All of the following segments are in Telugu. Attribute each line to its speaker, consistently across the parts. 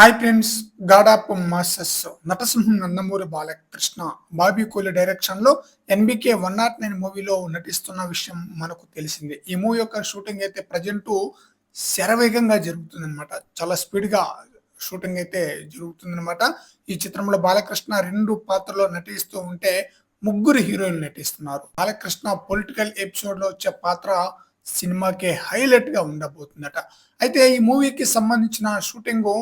Speaker 1: హాయ్ ఫ్రెండ్స్ గాడాప్ మాస్టర్స్ నటసింహం నందమూరి బాలకృష్ణ. బాబీ కోహ్లీ డైరెక్షన్లో ఎన్బికే వన్ నాట్ నైన్ మూవీలో నటిస్తున్న విషయం మనకు తెలిసిందే. ఈ మూవీ యొక్క షూటింగ్ అయితే ప్రజెంట్ శరవేగంగా జరుగుతుంది అనమాట చాలా స్పీడ్గా షూటింగ్ అయితే జరుగుతుంది ఈ చిత్రంలో బాలకృష్ణ రెండు పాత్రలో నటిస్తూ ఉంటే ముగ్గురు హీరోయిన్లు నటిస్తున్నారు. బాలకృష్ణ పొలిటికల్ ఎపిసోడ్లో వచ్చే పాత్ర సినిమాకే హైలైట్గా ఉండబోతుందట. అయితే ఈ మూవీకి సంబంధించిన షూటింగ్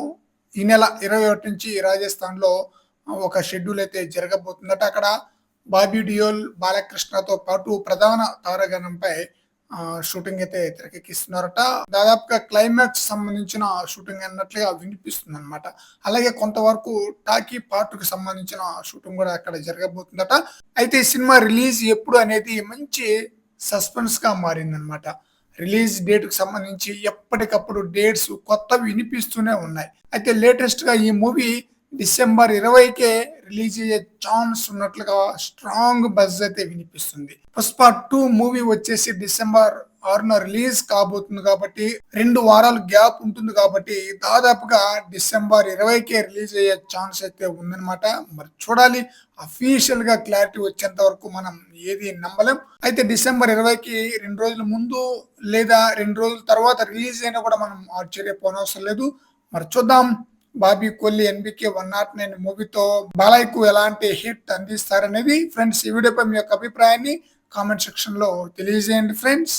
Speaker 1: ఈ నెల ఇరవై ఒకటి నుంచి రాజస్థాన్లో ఒక షెడ్యూల్ అయితే జరగబోతుందట అక్కడ బాబీ డియోల్ బాలకృష్ణతో పాటు ప్రధాన తారగణంపై షూటింగ్ అయితే తెరకెక్కిస్తున్నారట. దాదాపుగా క్లైమాక్స్ సంబంధించిన షూటింగ్ అన్నట్లుగా వినిపిస్తుంది అనమాట అలాగే కొంతవరకు టాకీ పార్ట్కి సంబంధించిన షూటింగ్ కూడా అక్కడ జరగబోతుందట. అయితే ఈ సినిమా రిలీజ్ ఎప్పుడు అనేది మంచి సస్పెన్స్గా మారిందనమాట రిలీజ్ డేట్కు సంబంధించి ఎప్పటికప్పుడు డేట్స్ కొత్తవి వినిపిస్తూనే ఉన్నాయి. అయితే లేటెస్ట్గా ఈ మూవీ డిసెంబర్ ఇరవైకే రిలీజ్ అయ్యే ఛాన్స్ ఉన్నట్లుగా స్ట్రాంగ్ బజ్ అయితే వినిపిస్తుంది. పుష్ప టూ మూవీ వచ్చేసి డిసెంబర్ ఆరున రిలీజ్ కాబోతుంది కాబట్టి రెండు వారాలు గ్యాప్ ఉంటుంది కాబట్టి దాదాపుగా డిసెంబర్ ఇరవైకే రిలీజ్ అయ్యే ఛాన్స్ అయితే ఉందన్నమాట. మరి చూడాలి అఫీషియల్గా క్లారిటీ వచ్చేంత వరకు మనం ఏది నమ్మలేం. అయితే డిసెంబర్ ఇరవైకి రెండు రోజుల ముందు లేదా రెండు రోజుల తర్వాత రిలీజ్ అయినా కూడా మనం ఆశ్చర్యపోనవసరం లేదు. మరి చూద్దాం Bobby Kolli NBK one not nine మూవీతో బాలయ్యకు ఎలాంటి హిట్ అందిస్తారనేది. ఫ్రెండ్స్ ఈ వీడియోపై మీ యొక్క అభిప్రాయాన్ని కామెంట్ సెక్షన్లో తెలియజేయండి ఫ్రెండ్స్.